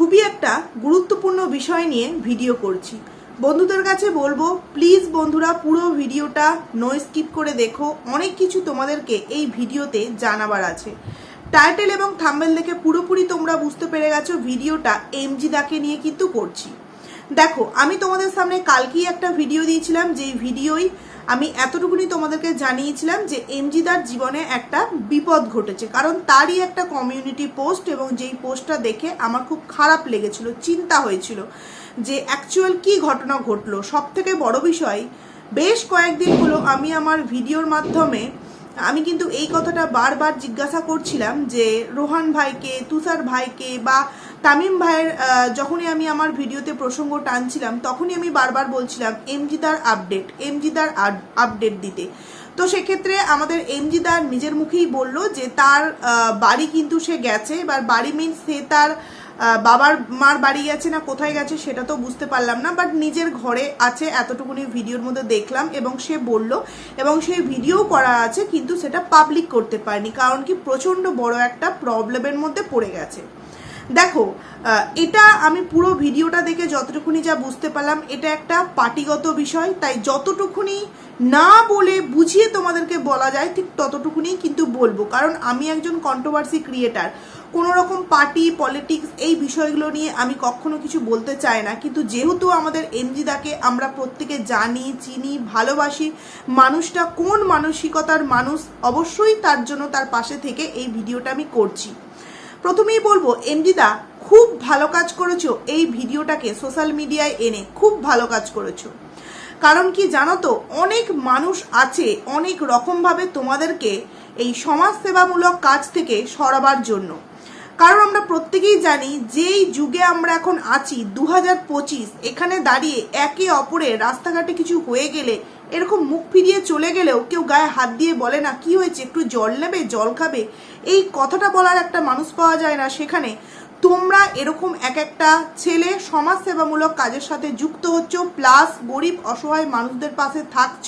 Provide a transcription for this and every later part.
খুবই একটা গুরুত্বপূর্ণ বিষয় নিয়ে ভিডিও করছি। বন্ধুদের কাছে বলব প্লিজ বন্ধুরা, পুরো ভিডিওটা নো স্কিপ করে দেখো। অনেক কিছু তোমাদেরকে এই ভিডিওতে জানাবার আছে। টাইটেল এবং থাম্বেল দেখে পুরোপুরি তোমরা বুঝতে পেরে গেছো, ভিডিওটা এমজি দাকে নিয়ে কিন্তু করছি। দেখো, আমি তোমাদের সামনে কালকেই একটা ভিডিও দিয়েছিলাম, যেই ভিডিওই আমি এতটুকুনি তোমাদেরকে জানিয়েছিলাম যে এমজিদার জীবনে একটা বিপদ ঘটেছে। কারণ তারই একটা কমিউনিটি পোস্ট এবং যেই পোস্টটা দেখে আমার খুব খারাপ লেগেছিল, চিন্তা হয়েছিল যে অ্যাকচুয়াল কি ঘটনা ঘটলো। সব থেকে বড় বিষয়, বেশ কয়েকদিন হলো আমি আমার ভিডিওর মাধ্যমে আমি কিন্তু এই কথাটা বারবার জিজ্ঞাসা করছিলাম যে রোহান ভাইকে, তুষার ভাইকে বা তামিম ভাইয়ের যখনই আমি আমার ভিডিওতে প্রসঙ্গ টানছিলাম, তখনই আমি বারবার বলছিলাম, এমজিদার আপডেট এমজিদার আপডেট দিতে। তো সেক্ষেত্রে আমাদের এমজিদার নিজের মুখেই বলল যে তার বাড়ি কিন্তু সে গেছে। এবার বাড়ি মিনস সে তার বাবার মার বাড়ি গেছে না কোথায় গেছে সেটা তো বুঝতে পারলাম না বাট নিজের ঘরে আছে এতটুকুনি ভিডিওর মধ্যে দেখলাম এবং সে বলল, এবং সেই ভিডিও করা আছে, কিন্তু সেটা পাবলিক করতে পারেনি, কারণ কি প্রচণ্ড বড় একটা প্রবলেমের মধ্যে পড়ে গেছে। দেখো এটা আমি পুরো ভিডিওটা দেখে যতটুকুনি যা বুঝতে পারলাম, এটা একটা পার্টিগত বিষয়, তাই যতটুকুনি না বলে বুঝিয়ে তোমাদেরকে বলা যায়, ঠিক ততটুকুনি কিন্তু বলব। কারণ আমি একজন কন্ট্রোভার্সি ক্রিয়েটার কোনো রকম পার্টি পলিটিক্স এই বিষয়গুলো নিয়ে আমি কখনো কিছু বলতে চাই না। কিন্তু যেহেতু আমাদের এমজিদাকে আমরা প্রত্যেকে জানি, চিনি, ভালোবাসি, মানুষটা কোন মানসিকতার মানুষ, অবশ্যই তার জন্য তার পাশে থেকে এই ভিডিওটা আমি করছি। প্রথমেই বলব, এমজিদা, খুব ভালো কাজ করেছ এই ভিডিওটাকে সোশ্যাল মিডিয়ায় এনে, খুব ভালো কাজ করেছ। কারণ কি জানো তো, অনেক মানুষ আছে, অনেক রকমভাবে তোমাদেরকে এই সমাজ সেবামূলক কাজ থেকে সরাবার জন্য। কারণ আমরা প্রত্যেকেই জানি, যেই যুগে আমরা এখন আছি দু এখানে দাঁড়িয়ে একে অপরের রাস্তাঘাটে কিছু হয়ে গেলে, এরকম মুখ ফিরিয়ে চলে গেলেও কেউ গায়ে হাত দিয়ে বলে না, কি হয়েছে? একটু জল নেবে? জল খাবে? এই কথাটা বলার একটা মানুষ পাওয়া যায় না সেখানে। তোমরা এরকম এক একটা ছেলে সমাজসেবামূলক কাজের সাথে যুক্ত হচ্ছ প্লাস গরিব, অসহায় মানুষদের পাশে থাকছ।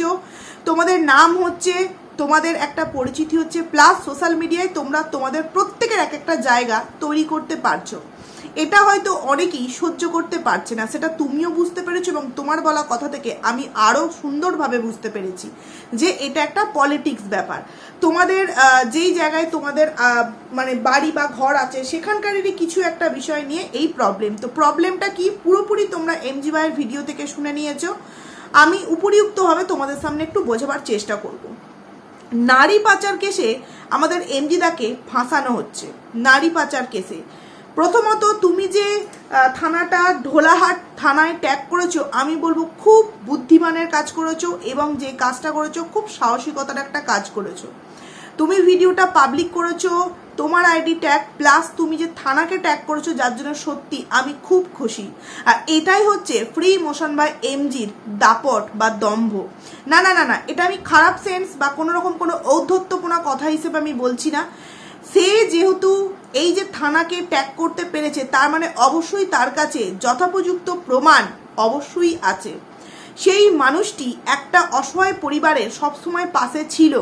তোমাদের নাম হচ্ছে, তোমাদের একটা পরিচিতি হচ্ছে প্লাস সোশ্যাল মিডিয়ায় তোমরা তোমাদের প্রত্যেকের এক একটা জায়গা তৈরি করতে পারছ। এটা হয়তো অনেকেই সহ্য করতে পারছে না, সেটা তুমিও বুঝতে পেরেছ এবং তোমার বলা কথা থেকে আমি আরও সুন্দরভাবে বুঝতে পেরেছি যে এটা একটা পলিটিক্স ব্যাপার। তোমাদের যেই জায়গায় তোমাদের মানে বাড়ি বা ঘর আছে, সেখানকারেরই কিছু একটা বিষয় নিয়ে এই প্রবলেম তো প্রবলেমটা কি? পুরোপুরি তোমরা এমজি ভাইয়ের ভিডিও থেকে শুনে নিয়েছো। আমি উপরিউক্তভাবে তোমাদের সামনে একটু বোঝাবার চেষ্টা করব। নারী পাচার কেসে আমাদের এমজিদাকে ফাঁসানো হচ্ছে। নারী পাচার কেসে প্রথমত তুমি যে থানাটা ঢোলাহাট থানায় ট্যাগ করেছ, আমি বলব খুব বুদ্ধিমানের কাজ করেছ এবং যে কাজটা করেছ খুব সাহসিকতার একটা কাজ করেছ। তুমি ভিডিওটা পাবলিক করেছ, তোমার আইডি ট্যাগ প্লাস তুমি যে থানাকে ট্যাগ করেছ, যার জন্য সত্যি আমি খুব খুশি। আর এটাই হচ্ছে ফ্রি মোশন বাই এমজির দাপট বা দম্ভ। না না না না, এটা আমি খারাপ সেন্স বা কোনো রকম কোনো ঔদ্ধত্যপূর্ণ কথা হিসেবে আমি বলছি না। সে যেহেতু এই যে থানাকে ট্যাগ করতে পেরেছে, তার মানে অবশ্যই তার কাছে যথোপযুক্ত প্রমাণ অবশ্যই আছে। সেই মানুষটি একটা অসহায় পরিবারের সবসময় পাশে ছিল।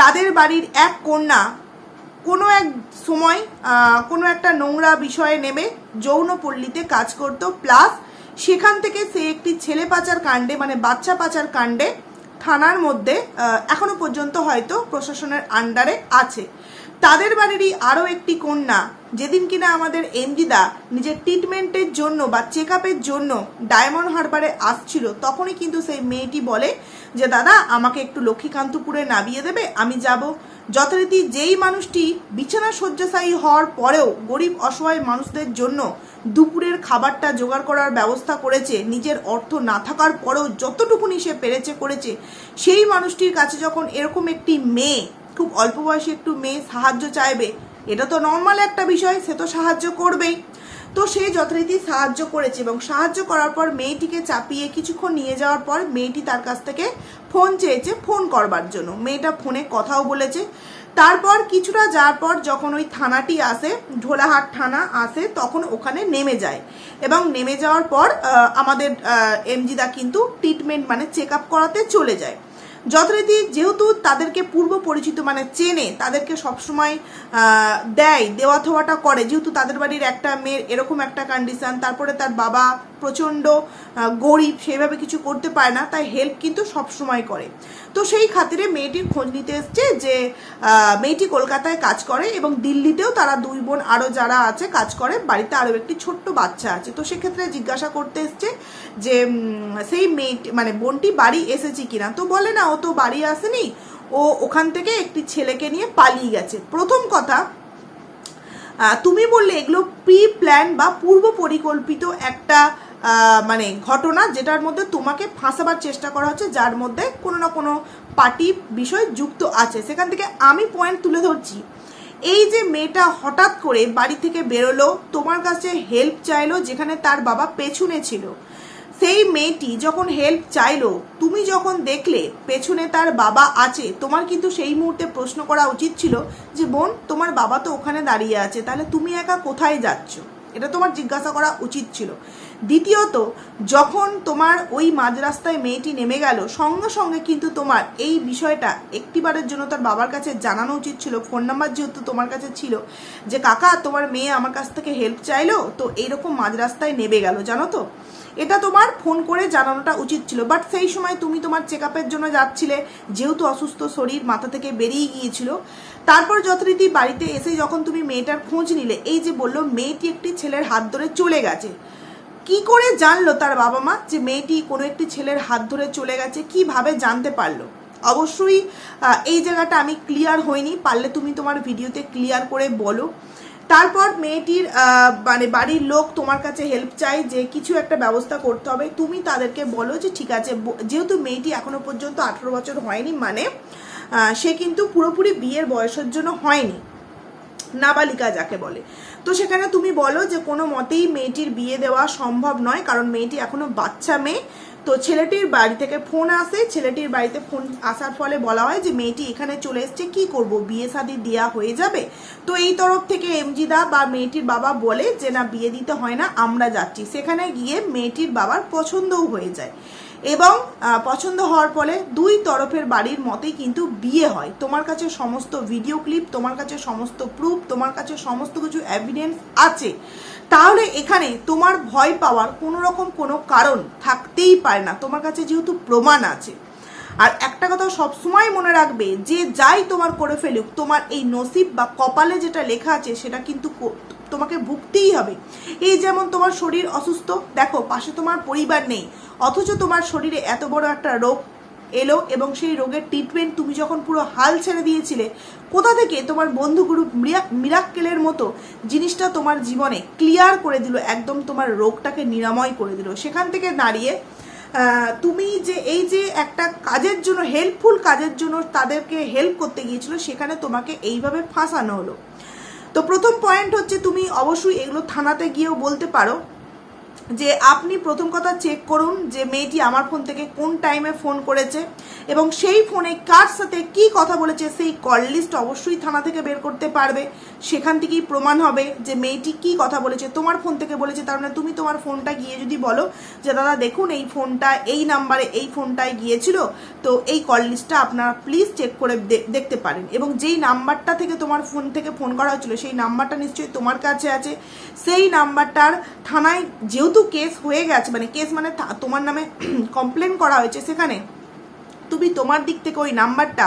তাদের বাড়ির এক কন্যা কোনো এক সময় কোনো একটা নোংরা বিষয়ে নেমে যৌনপল্লীতে কাজ করত। প্লাস সেখান থেকে সে একটি ছেলে পাচার কাণ্ডে মানে বাচ্চা পাচার কাণ্ডে থানার মধ্যে এখনও পর্যন্ত হয়তো প্রশাসনের আন্ডারে আছে। তাদের বাড়িরই আরও একটি কন্যা। যেদিন কিনা আমাদের এমজিদা নিজের ট্রিটমেন্টের জন্য বা চেক জন্য ডায়মন্ড হারবারে আসছিল, তখনই কিন্তু সেই মেয়েটি বলে যে, দাদা, আমাকে একটু লক্ষ্মীকান্তপুরে নামিয়ে দেবে, আমি যাব। যথারীতি যেই মানুষটি বিছানা শয্যাশায়ী হওয়ার পরেও গরিব অসহায় মানুষদের জন্য দুপুরের খাবারটা জোগাড় করার ব্যবস্থা করেছে, নিজের অর্থ না থাকার পরেও যতটুকুনি সে পেরেছে করেছে, সেই মানুষটির কাছে যখন এরকম একটি মেয়ে খুব অল্প বয়সী একটু মেয়ে সাহায্য চাইবে, এটা তো নর্মাল একটা বিষয়, সে তো সাহায্য করবেই। তো সে যথারীতি সাহায্য করেছে এবং সাহায্য করার পর মেয়েটিকে চাপিয়ে কিছুক্ষণ নিয়ে যাওয়ার পর মেয়েটি তার কাছ থেকে ফোন চেয়েছে, ফোন করবার জন্য। মেয়েটা ফোনে কথাও বলেছে। তারপর কিছুটা যাওয়ার পর যখন ওই থানাটি আসে, ঢোলাহাট থানা আসে, তখন ওখানে নেমে যায়। এবং নেমে যাওয়ার পর আমাদের এমজিদা কিন্তু ট্রিটমেন্ট মানে চেক আপ করাতে চলে যায়। যথারীতি যেহেতু তাদেরকে পূর্ব পরিচিত মানে চেনে, তাদেরকে সবসময় দেয়, দেওয়া থোয়াটা করে, যেহেতু তাদের বাড়ির একটা মেয়ের এরকম একটা কন্ডিশান তারপরে তার বাবা প্রচণ্ড গরিব, সেইভাবে কিছু করতে পারে না, তাই হেল্প কিন্তু সবসময় করে। তো সেই খাতিরে মেয়েটির খোঁজ নিতে এসছে যে মেয়েটি কলকাতায় কাজ করে এবং দিল্লিতেও তারা দুই বোন আরও যারা আছে কাজ করে, বাড়িতে আরও একটি ছোট্ট বাচ্চা আছে। তো সেক্ষেত্রে জিজ্ঞাসা করতে এসছে যে সেই মেয়েটি মানে বোনটি বাড়ি এসেছে কিনা? তো বলে না তো বাড়ি আসেনি। ও ওখান থেকে একটি ছেলেকে নিয়ে পালিয়ে গেছে। প্রথম কথা তুমি বললে এগুলো প্রি প্ল্যান বা পূর্ব পরিকল্পিত একটা মানে ঘটনা যেটার মধ্যে তোমাকে ফাঁসাবার চেষ্টা করা হচ্ছে, যার মধ্যে কোনো না কোনো পার্টি বিষয় যুক্ত আছে। সেখান থেকে আমি পয়েন্ট তুলে ধরছি। এই যে মেয়েটা হঠাৎ করে বাড়ি থেকে বেরোলো, তোমার কাছে হেল্প চাইলো, যেখানে তার বাবা পেছনে ছিল। সেই মেয়েটি যখন হেল্প চাইলো, তুমি যখন দেখলে পেছনে তার বাবা আছে, তোমার কিন্তু সেই মুহূর্তে প্রশ্ন করা উচিত ছিল যে, বোন, তোমার বাবা তো ওখানে দাঁড়িয়ে আছে, তাহলে তুমি একা কোথায় যাচ্ছ? এটা তোমার জিজ্ঞাসা করা উচিত ছিল। দ্বিতীয়ত, যখন তোমার ওই মাঝ রাস্তায় মেয়েটি নেমে গেল, সঙ্গে সঙ্গে কিন্তু তোমার এই বিষয়টা একটিবারের জন্য তার বাবার কাছে জানানো উচিত ছিল, ফোন নাম্বার যেহেতু তোমার কাছে ছিল, যে কাকা, তোমার মেয়ে আমার কাছ থেকে হেল্প চাইলো, তো এইরকম মাঝ রাস্তায় নেমে গেল, জানো তো? এটা তোমার ফোন করে জানানোটা উচিত ছিল বাট সেই সময় তুমি তোমার চেক জন্য যাচ্ছিলে, যেহেতু অসুস্থ শরীর মাথা থেকে বেরিয়ে গিয়েছিল, তারপর যথারীতি বাড়িতে এসে যখন তুমি মেয়েটার খোঁজ নিলে, এই যে বলল, মেয়েটি একটি ছেলের হাত ধরে চলে গেছে। কি করে জানলো তার বাবা মা যে মেয়েটি কোনো একটি ছেলের হাত ধরে চলে গেছে? কীভাবে জানতে পারল? অবশ্যই এই জায়গাটা আমি ক্লিয়ার হইনি। পারলে তুমি তোমার ভিডিওতে ক্লিয়ার করে বলো। তারপর মেয়েটির মানে বাড়ির লোক তোমার কাছে হেল্প চাই যে কিছু একটা ব্যবস্থা করতে হবে। তুমি তাদেরকে বলো যে ঠিক আছে যেহেতু মেয়েটি এখনও পর্যন্ত আঠেরো বছর হয়নি মানে সে কিন্তু পুরোপুরি বিয়ের বয়সের জন্য হয়নি। নাবালিকা যাকে বলে। তো সেখানে তুমি বলো যে কোনো মতেই মেয়েটির বিয়ে দেওয়া সম্ভব নয়, কারণ মেয়েটি এখনও বাচ্চা মেয়ে। তো ছেলেটির বাড়ি থেকে ফোন আসে, ছেলেটির বাড়িতে ফোন আসার ফলে বলা হয় যে মেয়েটি এখানে চলে এসছে, কি করব? বিয়ে শাদি দেওয়া হয়ে যাবে? তো এই তরফ থেকে এমজিদা বা মেয়েটির বাবা বলে যে না, বিয়ে দিতে হয় না, আমরা যাচ্ছি। সেখানে গিয়ে মেয়েটির বাবার পছন্দও হয়ে যায়। এবং পছন্দ হওয়ার ফলে দুই তরফের বাড়ির মতেই কিন্তু বিয়ে হয়। তোমার কাছে সমস্ত ভিডিও ক্লিপ তোমার কাছে সমস্ত প্রুফ তোমার কাছে সমস্ত কিছু এভিডেন্স আছে। তাহলে এখানে তোমার ভয় পাওয়ার কোনো রকম কোনো কারণ থাকতেই পারে না। তোমার কাছে যেহেতু প্রমাণ আছে। আর একটা কথা সবসময় মনে রাখবে, যে যাই তোমার করে ফেলুক, তোমার এই নসিব বা কপালে যেটা লেখা আছে, সেটা কিন্তু তোমাকে ভুগতেই হবে। এই যেমন তোমার শরীর অসুস্থ, দেখো পাশে তোমার পরিবার নেই। অথচ তোমার শরীরে এত বড় একটা রোগ এলো এবং সেই রোগের ট্রিটমেন্ট তুমি যখন পুরো হাল ছেড়ে দিয়েছিলে, কোথা থেকে তোমার বন্ধু গ্রুপ মিরাক্কেলের মতো জিনিসটা তোমার জীবনে ক্লিয়ার করে দিল, একদম তোমার রোগটাকে নিরাময় করে দিল। সেখান থেকে দাঁড়িয়ে তুমি যে এই যে একটা কাজের জন্য হেল্পফুল কাজের জন্য তাদেরকে হেল্প করতে গিয়েছিল, সেখানে তোমাকে এইভাবে ফাঁসানো হলো। তো প্রথম পয়েন্ট হচ্ছে তুমি অবশ্যই এগুলো থানাতে গিয়েও বলতে পারো। যে আপনি প্রথম কথা চেক করুন যে মেয়েটি আমার ফোন থেকে কোন টাইমে ফোন করেছে এবং সেই ফোনে কার সাথে কি কথা বলেছে, সেই কল লিস্ট অবশ্যই থানা থেকে বের করতে পারবে। সেখান থেকেই প্রমাণ হবে যে মেয়েটি কি কথা বলেছে, তোমার ফোন থেকে বলেছে, তার মানে তুমি তোমার ফোনটা গিয়ে যদি বলো যে, দাদা, দেখুন এই ফোনটা এই নাম্বারে এই ফোনটায় গিয়েছিল, তো এই কল লিস্টটা আপনারা প্লিজ চেক করে দেখতে পারেন। এবং যেই নাম্বারটা থেকে তোমার ফোন থেকে ফোন করা হয়েছিল, সেই নাম্বারটা নিশ্চয়ই তোমার কাছে আছে। সেই নাম্বারটার থানায় যেহেতু কেস হয়ে গেছে মানে কেস মানে তোমার নামে কমপ্লেন করা হয়েছে সেখানে, তুমি তোমার দিক থেকে ওই নাম্বারটা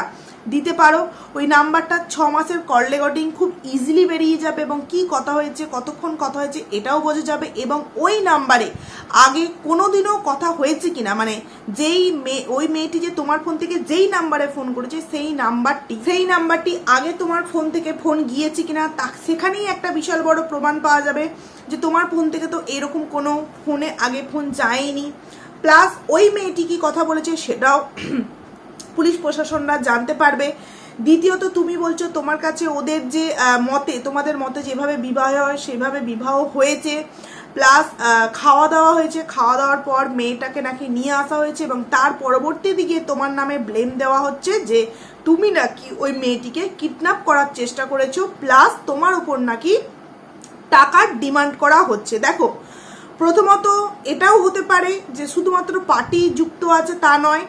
দিতে পারো। ওই নাম্বারটা ছ মাসের কল রেকর্ডিং খুব ইজিলি বেরিয়ে যাবে এবং কি কথা হয়েছে, কতক্ষণ কথা হয়েছে, এটাও বোঝা যাবে এবং ওই নাম্বারে আগে কোনোদিনও কথা হয়েছে কিনা? মানে যেই মেয়ে ওই মেয়েটি যে তোমার ফোন থেকে যেই নাম্বারে ফোন করেছে, সেই নাম্বারটি সেই নাম্বারটি আগে তোমার ফোন থেকে ফোন গিয়েছে কিনা, তা সেখানেই একটা বিশাল বড় প্রমাণ পাওয়া যাবে যে তোমার ফোন থেকে তো এরকম কোনো ফোনে আগে ফোন যায়নি। প্লাস ওই মেয়েটি কি কথা বলেছে সেটাও পুলিশ প্রশাসনরা জানতে পারবে। দ্বিতীয়ত, তুমি বলছো তোমার কাছে ওদের যে মতে, তোমাদের মতে যেভাবে বিবাহ হয়, সেভাবে বিবাহ হয়েছে। প্লাস খাওয়া দাওয়া হয়েছে। খাওয়া দাওয়ার পর মেয়েটাকে নাকি নিয়ে আসা হয়েছে এবং তার পরবর্তী দিকে তোমার নামে ব্লেম দেওয়া হচ্ছে যে তুমি নাকি ওই মেয়েটিকে কিডন্যাপ করার চেষ্টা করেছ। প্লাস তোমার উপর নাকি টাকার ডিমান্ড করা হচ্ছে। দেখো, প্রথমত এটাও হতে পারে যে শুধুমাত্র পার্টি যুক্ত আছে তা নয়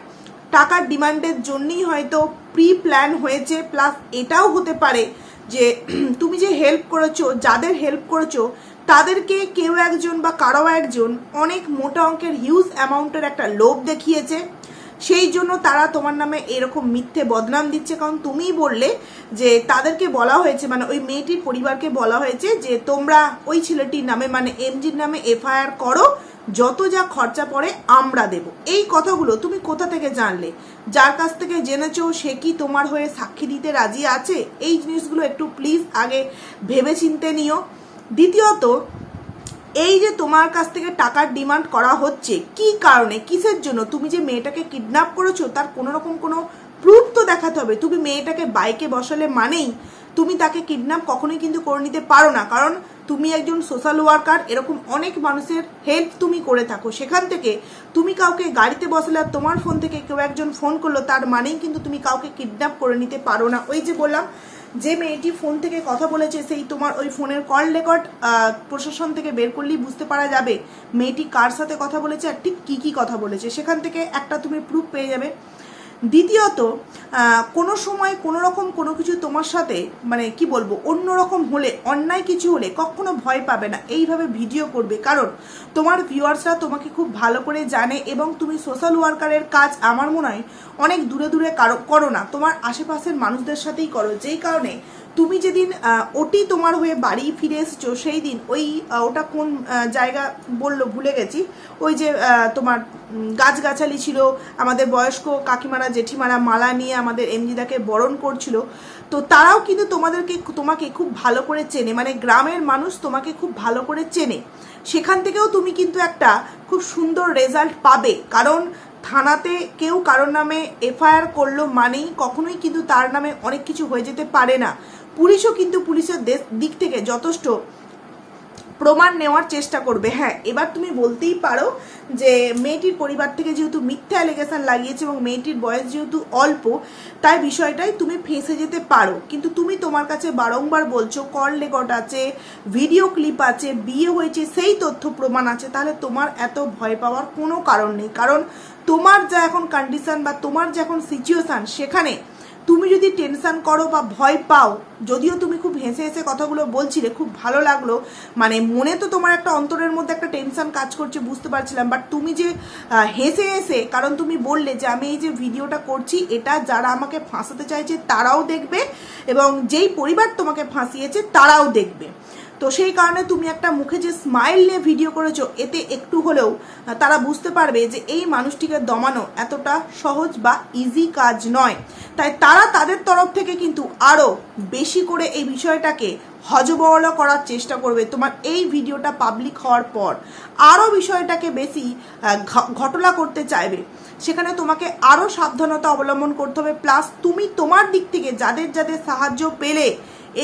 টাকার ডিমান্ডের জন্যই হয়তো প্রি প্ল্যান হয়েছে। প্লাস এটাও হতে পারে যে তুমি যে হেল্প করেছ, যাদের হেল্প করেছ তাদেরকে কেউ একজন বা কারও একজন অনেক মোটা অঙ্কের হিউজ অ্যামাউন্টের একটা লোভ দেখিয়েছে। সেই জন্য তারা তোমার নামে এরকম মিথ্যে বদনাম দিচ্ছে। কারণ তুমিই বললে যে তাদেরকে বলা হয়েছে মানে ওই মেয়েটির পরিবারকে বলা হয়েছে যে তোমরা ওই ছেলেটির নামে মানে এমজির নামে এফআইআর করো, যত যা খরচা পড়ে আমরা দেব। এই কথাগুলো তুমি কোথা থেকে জানলে? যার কাছ থেকে জেনেছো, সে কি তোমার হয়ে সাক্ষী দিতে রাজি আছে? এই জিনিসগুলো একটু প্লিজ আগে ভেবে চিনতে নিও। দ্বিতীয়ত, এই যে তোমার কাছ থেকে টাকার ডিমান্ড করা হচ্ছে, কি কারণে, কিসের জন্য? তুমি যে মেয়েটাকে কিডন্যাপ করেছ, তার কোনো রকম কোনো প্রুফ তো দেখাতে হবে। তুমি মেয়েটাকে বাইকে বসালে মানেই তুমি তাকে কিডন্যাপ কখনোই কিন্তু করে নিতে পারো না। কারণ তুমি একজন সোশ্যাল ওয়ার্কার এরকম অনেক মানুষের হেল্প তুমি করে থাকো। সেখান থেকে তুমি কাউকে গাড়িতে বসালে আর তোমার ফোন থেকে কেউ একজন ফোন করল, তার মানেই কিন্তু তুমি কাউকে কিডন্যাপ করে নিতে পারো না। ওই যে বললাম যে মেয়েটি ফোন থেকে কথা বলেছে, সেই তোমার ওই ফোনের কল রেকর্ড প্রশাসন থেকে বের করলেই বুঝতে পারা যাবে মেয়েটি কার সাথে কথা বলেছে আর ঠিক কী কী কথা বলেছে। সেখান থেকে একটা তুমি প্রুফ পেয়ে যাবে। দ্বিতীয়ত কোনো সময় কোনো রকম কোনো কিছু তোমার সাথে মানে কি বলব, অন্য রকম হলে, অন্যায় কিছু হলে কখনো ভয় পাবে না। এইভাবে ভিডিও করবে। কারণ তোমার ভিউয়ার্সরা তোমাকে খুব ভালো করে জানে এবং তুমি সোশ্যাল ওয়ার্কারের কাজ আমার মনে হয় অনেক দূরে দূরে কারো- করো না। তোমার আশেপাশের মানুষদের সাথেই করো। যেই কারণে তুমি যেদিন ওটি তোমার হয়ে বাড়ি ফিরে এসেছ, সেই দিন ওই ওটা কোন জায়গা বলল, ভুলে গেছি। ওই যে তোমার গাছগাছালি ছিল, আমাদের বয়স্ক কাকিমারা, জেঠিমারা মালা নিয়ে আমাদের এমজিদাকে বরণ করছিল। তো তারাও কিন্তু তোমাদেরকে, তোমাকে খুব ভালো করে চেনে। মানে গ্রামের মানুষ তোমাকে খুব ভালো করে চেনে। সেখান থেকেও তুমি কিন্তু একটা খুব সুন্দর রেজাল্ট পাবে। কারণ থানাতে কেউ কারোর নামে এফআইআর করল মানেই কখনোই কিন্তু তার নামে অনেক কিছু হয়ে যেতে পারে না। পুলিশও কিন্তু পুলিশের দিক থেকে যথেষ্ট প্রমাণ নেওয়ার চেষ্টা করবে। হ্যাঁ এবার তুমি বলতেই পারো যে মেয়েটির পরিবার থেকে যেহেতু মিথ্যা অ্যালিগেশন লাগিয়েছে এবং মেয়েটির বয়স যেহেতু অল্প, তাই বিষয়টাই তুমি ফেঁসে যেতে পারো। কিন্তু তুমি তোমার কাছে বারংবার বলছো কল রেকর্ড আছে ভিডিও ক্লিপ আছে, বিয়ে হয়েছে, সেই তথ্য প্রমাণ আছে, তাহলে তোমার এত ভয় পাওয়ার কোনো কারণ নেই। কারণ তোমার যা এখন কন্ডিশন বা তোমার যে এখন সিচুয়েশান সেখানে তুমি যদি টেনশান করো বা ভয় পাও, যদিও তুমি খুব হেসে হেসে কথাগুলো বলছিলে, খুব ভালো লাগল। মানে মনে তো তোমার একটা অন্তরের মধ্যে একটা টেনশন কাজ করছে, বুঝতে পারছিলাম। বাট তুমি যে হেসে হেসে, কারণ তুমি বললে যে আমি এই যে ভিডিওটা করছি, এটা যারা আমাকে ফাঁসাতে চাইছে তারাও দেখবে এবং যেই পরিবার তোমাকে ফাঁসিয়েছে তারাও দেখবে। তো সেই কারণে তুমি একটা মুখে যে স্মাইল নিয়ে ভিডিও করেছ, এতে একটু হলেও তারা বুঝতে পারবে যে এই মানুষটিকে দমানো এতটা সহজ বা ইজি কাজ নয়। তাই তারা তাদের তরফ থেকে কিন্তু আরও বেশি করে এই বিষয়টাকে হজবহল করার চেষ্টা করবে। তোমার এই ভিডিওটা পাবলিক হওয়ার পর আরও বিষয়টাকে বেশি ঘটনা করতে চাইবে। সেখানে তোমাকে আরও সাবধানতা অবলম্বন করতে হবে। প্লাস তুমি তোমার দিক থেকে যাদের যাদের সাহায্য পেলে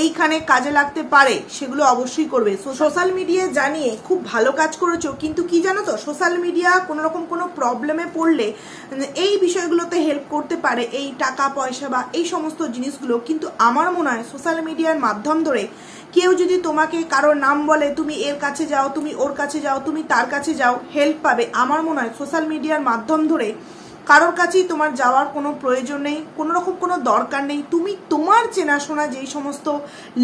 এইখানে কাজে লাগতে পারে, সেগুলো অবশ্যই করবে। সোশ্যাল মিডিয়া জানিয়ে খুব ভালো কাজ করেছ, কিন্তু কি জানো তো সোশ্যাল মিডিয়া কোনো রকম কোনো প্রবলেমে পড়লে এই বিষয়গুলোতে হেল্প করতে পারে, এই টাকা, পয়সা বা এই সমস্ত জিনিসগুলো। কিন্তু আমার মনে হয় সোশ্যাল মিডিয়ার মাধ্যম ধরে কেউ যদি তোমাকে কারোর নাম বলে, তুমি এর কাছে যাও, তুমি ওর কাছে যাও, তুমি তার কাছে যাও হেল্প পাবে। আমার মনে হয় সোশ্যাল মিডিয়ার মাধ্যম ধরে কারোর কাছেই তোমার যাওয়ার কোনো প্রয়োজন নেই, কোনো রকম কোনো দরকার নেই। তুমি তোমার চেনাশোনা যেই সমস্ত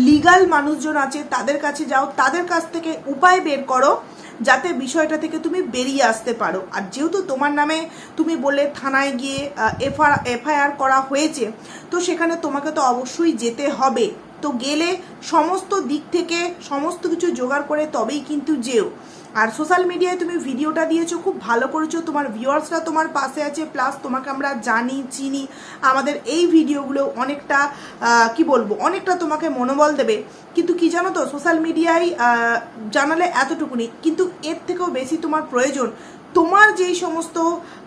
লিগাল মানুষজন আছে, তাদের কাছে যাও, তাদের কাছ থেকে উপায় বের করো, যাতে বিষয়টা থেকে তুমি বেরিয়ে আসতে পারো। আর যেহেতু তোমার নামে তুমি বলে থানায় গিয়ে এফআর, এফআইআর করা হয়েছে, তো সেখানে তোমাকে তো অবশ্যই যেতে হবে। তো গেলে সমস্ত দিক থেকে সমস্ত কিছু জোগাড় করে তবেই কিন্তু যেও। আর সোশ্যাল মিডিয়ায় তুমি ভিডিওটা দিয়েছ, খুব ভালো করেছ। তোমার ভিউয়ার্সরা তোমার পাশে আছে প্লাস তোমাকে আমরা জানি, চিনি। আমাদের এই ভিডিওগুলো অনেকটা কি বলব, অনেকটা তোমাকে মনোবল দেবে। কিন্তু কি জানো তো সোশ্যাল মিডিয়ায় জানালে এতটুকুনি। কিন্তু এর থেকেও বেশি তোমার প্রয়োজন। তোমার যেই সমস্ত,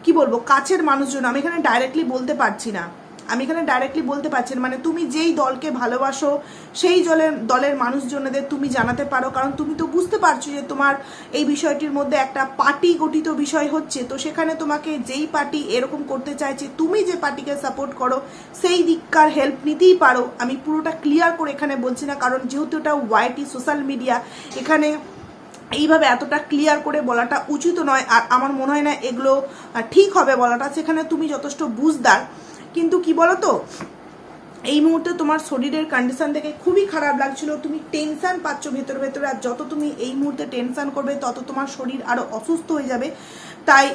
কি বলব, কাছের মানুষজন, আমি এখানে ডাইরেক্টলি বলতে পারছি না। আমি এখানে ডাইরেক্টলি বলতে পারছি মানে তুমি যেই দলকে ভালোবাসো, সেই দলের দলের মানুষজনদের তুমি জানাতে পারো। কারণ তুমি তো বুঝতে পারছ যে তোমার এই বিষয়টির মধ্যে একটা পার্টি গঠিত বিষয় হচ্ছে। তো সেখানে তোমাকে যেই পার্টি এরকম করতে চাইছে, তুমি যে পার্টিকে সাপোর্ট করো, সেই দিককার হেল্প নিতেই পারো। আমি পুরোটা ক্লিয়ার করে এখানে বলছি না, কারণ যেহেতু এটা ওয়াইটি সোশ্যাল মিডিয়া এখানে এইভাবে এতটা ক্লিয়ার করে বলাটা উচিত নয়। আর আমার মনে হয় না এগুলো ঠিক হবে বলাটা। সেখানে তুমি যথেষ্ট বুঝদার। কিন্তু কি বলো তো এই মুহূর্তে তোমার শরীরের কন্ডিশন দেখে খুবই খারাপ লাগছিল। তুমি টেনশান পাচ্ছ ভেতরে ভেতরে। আর যত তুমি এই মুহূর্তে টেনশান করবে, তত তোমার শরীর আরও অসুস্থ হয়ে যাবে। তাই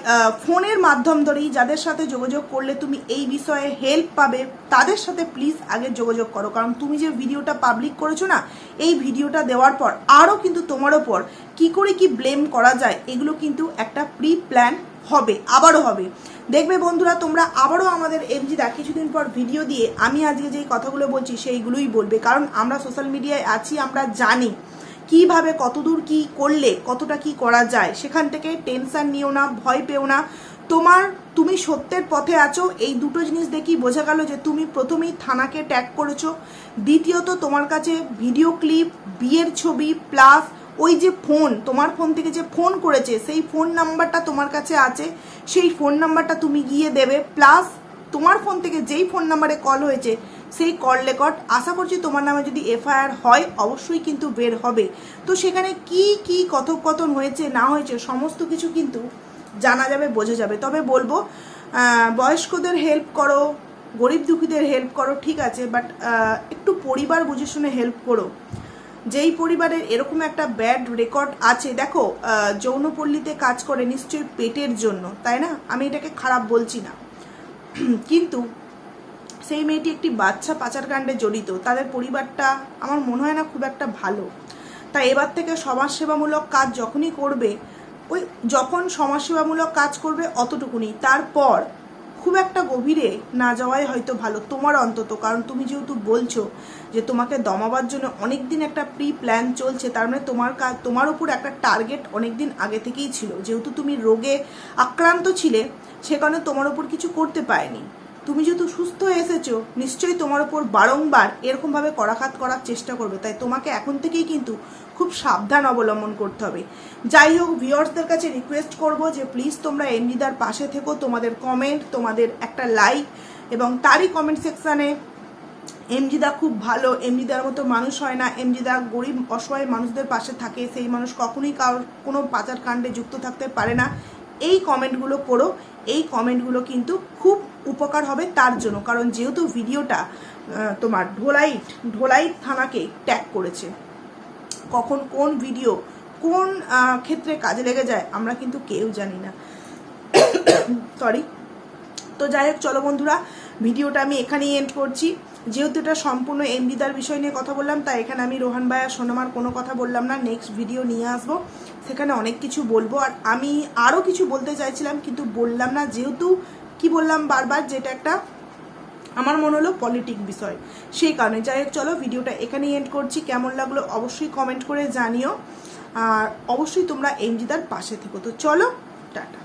ফোনের মাধ্যম ধরেই যাদের সাথে যোগাযোগ করলে তুমি এই বিষয়ে হেল্প পাবে, তাদের সাথে প্লিজ আগে যোগাযোগ করো। কারণ তুমি যে ভিডিওটা পাবলিক করেছ না, এই ভিডিওটা দেওয়ার পর আরও কিন্তু তোমার ওপর কি করে কি ব্লেম করা যায়, এগুলো কিন্তু একটা প্রি প্ল্যান হবে, আবারও হবে। দেখবে বন্ধুরা, তোমরা আবারও আমাদের এমজিদা কিছুদিন পর ভিডিও দিয়ে আমি আজকে যেই কথাগুলো বলছি সেইগুলোই বলবে। কারণ আমরা সোশ্যাল মিডিয়ায় আছি, আমরা জানি কীভাবে, কতদূর কি করলে, কতটা কি করা যায়। সেখান থেকে টেনশন নিও না, ভয় পেও না। তোমার, তুমি সত্যের পথে আছো, এই দুটো জিনিস দেখি বোঝা গেল যে তুমি প্রথমেই থানাকে ট্যাগ করেছ। দ্বিতীয়ত তোমার কাছে ভিডিও ক্লিপ বিয়ের ছবি প্লাস ওই যে ফোন তোমার ফোন থেকে যে ফোন করেছে, সেই ফোন নাম্বারটা তোমার কাছে আছে, সেই ফোন নাম্বারটা তুমি গিয়ে দেবে প্লাস তোমার ফোন থেকে যেই ফোন নাম্বারে কল হয়েছে, সেই কল রেকর্ড আশা করছি তোমার নামে যদি এফআইআর হয়, অবশ্যই কিন্তু বের হবে। তো সেখানে কি কি কথোপকথন হয়েছে, না হয়েছে, সমস্ত কিছু কিন্তু জানা যাবে, বোঝা যাবে। তবে বলব বয়স্কদের হেল্প করো, গরিব দুঃখীদের হেল্প করো, ঠিক আছে বাট একটু পরিবার বুঝে শুনে হেল্প করো। যেই পরিবারের এরকম একটা ব্যাড রেকর্ড আছে, দেখো যৌনপল্লীতে কাজ করে নিশ্চয়ই পেটের জন্য, তাই না? আমি এটাকে খারাপ বলছি না। কিন্তু সেই মেয়েটি একটি বাচ্চা পাচারকাণ্ডে জড়িত, তাদের পরিবারটা আমার মনে হয় না খুব একটা ভালো। তাই এবার থেকে সমাজসেবামূলক কাজ যখনই করবে, ওই যখন সমাজসেবামূলক কাজ করবে অতটুকুনি। তারপর খুব একটা গভীরে না যাওয়াই হয়তো ভালো তোমার অন্তত, কারণ তুমি যেহেতু বলছো যে তোমাকে দমাবার জন্য অনেক দিন একটা প্রি প্ল্যান চলছে, তার মানে তোমার কাজ তোমার ওপর একটা টার্গেট অনেক দিন আগে থেকেই ছিল। যেহেতু তুমি রোগে আক্রান্ত ছিলে, সে কারণে তোমার ওপর কিছু করতে পারেনি। তুমি যেহেতু সুস্থ হয়ে এসেছ, নিশ্চয়ই তোমার উপর বারংবার এরকমভাবে করাঘাত করার চেষ্টা করবে। তাই তোমাকে এখন থেকেই কিন্তু খুব সাবধান অবলম্বন করতে হবে। যাই হোক, ভিউয়ার্সদের কাছে রিকোয়েস্ট করব যে প্লিজ তোমরা এমডিদার পাশে থেকো, তোমাদের কমেন্ট তোমাদের একটা লাইক এবং তারই কমেন্ট সেকশানে এমজিদা খুব ভালো, এমজিদার মতো মানুষ হয় না, এমজিদা গরিব, অসহায় মানুষদের পাশে থাকে, সেই মানুষ কখনোই কারোর কোনো পাচার কাণ্ডে যুক্ত থাকতে পারে না। এই কমেন্টগুলো করো এই কমেন্টগুলো কিন্তু খুব উপকার হবে তার জন্য। কারণ যেহেতু ভিডিওটা তোমার ঢোলাইট ঢোলাইট থানাকে ট্যাগ করেছে। কখন কোন ভিডিও, কোন ক্ষেত্রে কাজে লেগে যায়, আমরা কিন্তু কেউ জানি না। সরি তো যাই হোক, চলো বন্ধুরা, ভিডিওটা আমি এখানেই এন্ড করছি। যেহেতু এটা সম্পূর্ণ এমবিদার বিষয় নিয়ে কথা বললাম, তাই এখানে আমি রোহান ভাইয়া সোনামার কোনো কথা বললাম না। নেক্সট ভিডিও নিয়ে আসব। সেখানে অনেক কিছু বলব। আর আমি আরও কিছু বলতে চাইছিলাম, কিন্তু বললাম না। যেহেতু কি বললাম বারবার, যেটা একটা আমার মনে হলো পলিটিক বিষয়। সেই কারণে। যাই হোক, চলো, ভিডিওটা এখানেই এন্ড করছি। কেমন লাগল অবশ্যই কমেন্ট করে জানিও। আর অবশ্যই তোমরা এমজিদার পাশে থেকো। তো চলো, টাটা।